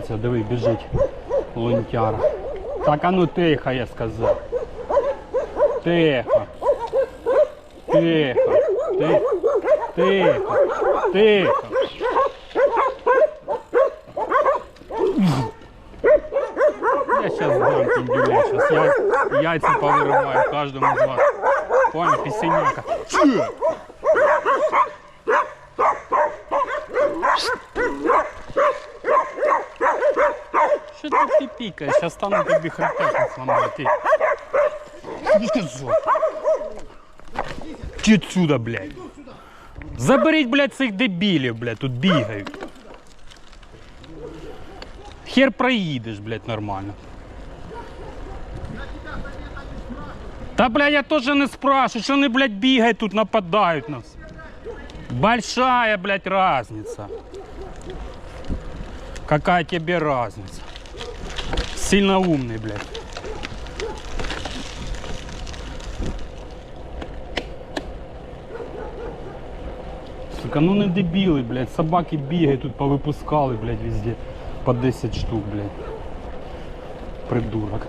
Це диви, біжить лунтяра. Так, а ну тихо, я сказав. Тихо. Тихо. Тихо. Тихо. Тихо. Я сейчас дам пиндюлей, сейчас я яйца повырываю каждому из вас. Понял, писеняка. Че? Що ти піпікаєш? Сейчас стану тобі хребет сломати. Ти сказав. Чи отсюда, блядь. Заберіть, блядь, цих дебілів, блядь, тут бігають. Хер проїдеш, блядь, нормально. Та, блядь, я теж не спрашиваю, що вони, блядь, бігають тут, нападають на нас. Большая, блядь, разница. Какая тебе разница? Сильно умный, блядь. Сука, ну не дебіли, блядь. Собаки бігають тут повипускали, блядь, везде. По 10 штук, блядь. Придурок.